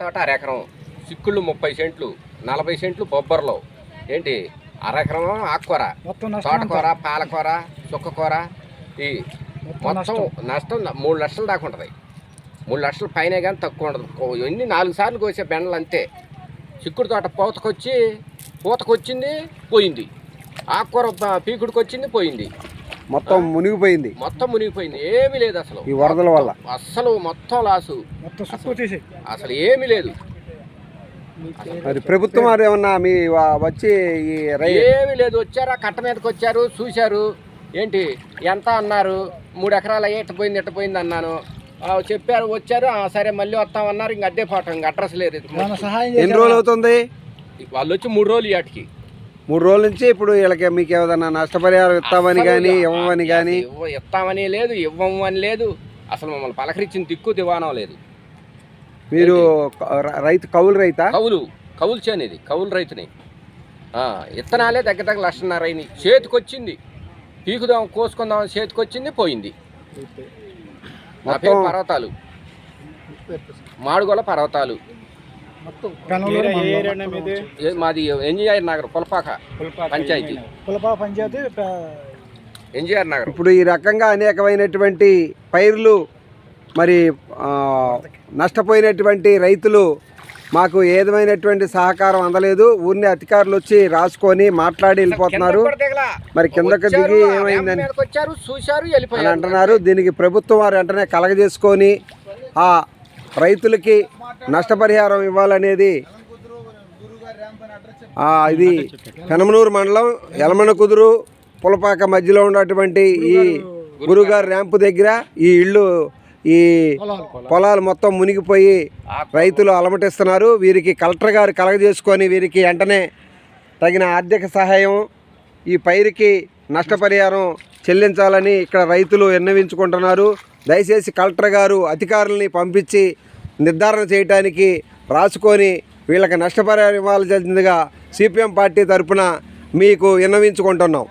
తోట అరెకరం. చిక్కుళ్ళు ముప్పై సెంట్లు నలభై సెంట్లు బొబ్బర్లో. ఏంటి? అరెకరం ఆకుకూర. తోటకూర పాలకూర చుక్కకూర. ఈ మొత్తం నష్టం. మూడు లక్షలు దాకా ఉంటుంది. మూడు లక్షల పైన కానీ తక్కువ ఉండదు ఎన్ని నాలుగు సార్లు కోసే బెండలు అంతే. చిక్కుడు తోట పూతకొచ్చి పూతకొచ్చింది పోయింది. ఆకుకూర పీకుడికి వచ్చింది పోయింది. మొత్తం మునిగిపోయింది. మొత్తం మునిగిపోయింది. ఏమీ లేదు అసలు. ఈ వరదల వల్ల. అస్సలు మొత్తం లాసు. మొత్తం సుక్కు తీసి అసలు ఏమీ లేదు. మరి ప్రభుత్వం వారు ఏమన్నా మీ వచ్చి ఈ రై ఏమీ లేదు. వచ్చారా? కట్ట మీదకి వచ్చారు చూశారు. ఏంటి? ఎంత అన్నారు? మూడు ఎకరాలు అయ్యి పోయింది ఎట్ట పోయింది అన్నాను. చెప్పారు వచ్చారు. ఆ, సరే మళ్ళీ వస్తామన్నారు. ఇంక అదే పోవటం ఇంక అడ్రస్ లేదు. ఎన్ని? రోజులు అవుతుంది? వాళ్ళు వచ్చి మూడు రోజులు ఇవాటికి మూడు రోజుల నుంచి ఇప్పుడు వీళ్ళకి మీకు ఏదైనా నష్టపరిహారం ఇస్తామని కానీ ఇవ్వ- ఇవ్వమని కానీ ఇస్తామని లేదు ఇవ్వము అని లేదు. అసలు మమ్మల్ని పలకరించిన దిక్కు దివానం లేదు. మీరు రైతు కౌలు రైతా? కవులు కవులు చేను ఇది కవులు రైతుని ఇత్తనాలే దగ్గర దగ్గర లక్షన్నర అయినాయి. చేతికొచ్చింది. పీకుదాం కోసుకుందాం చేతికొచ్చింది పోయింది. నా పేరు పర్వతాలు. మాడుగోల పర్వతాలు. మాది. ఎన్జిఆర్ నగర్ పులపాక పంచాయతీ. పులపా పంచాయతీ ఎన్జిఆర్ నగర్. ఇప్పుడు ఈ రకంగా అనేకమైనటువంటి పైర్లు మరి నష్టపోయినటువంటి రైతులు మాకు ఏదమైనటువంటి సహకారం అందలేదు. ఊరిని అధికారులు వచ్చి రాసుకొని మాట్లాడి వెళ్ళిపోతున్నారు. మరి కిందకు దిగి ఏమైందని మీదకి వచ్చారు చూశారు అని అంటున్నారు. దీనికి ప్రభుత్వం వారు వెంటనే కలగజేసుకొని ఆ రైతులకి నష్టపరిహారం ఇవ్వాలనేది ఇది కనమనూరు మండలం యలమన కుదురు పులపాక మధ్యలో ఉన్నటువంటి ఈ గురుగారు ర్యాంపు దగ్గర ఈ ఇళ్ళు ఈ పొలాలు మొత్తం మునిగిపోయి రైతులు అలమటిస్తున్నారు. వీరికి కలెక్టర్ గారు కలగజేసుకొని వీరికి వెంటనే తగిన ఆర్థిక సహాయం ఈ పైరుకి నష్టపరిహారం చెల్లించాలని ఇక్కడ రైతులు విన్నవించుకుంటున్నారు. దయచేసి కలెక్టర్ గారు అధికారులని పంపించి నిర్ధారణ చేయడానికి రాసుకొని వీళ్ళకి నష్టపరిహారం ఇవ్వాల్సిందిగా సిపిఎం పార్టీ తరఫున మీకు విన్నవించుకుంటున్నాం.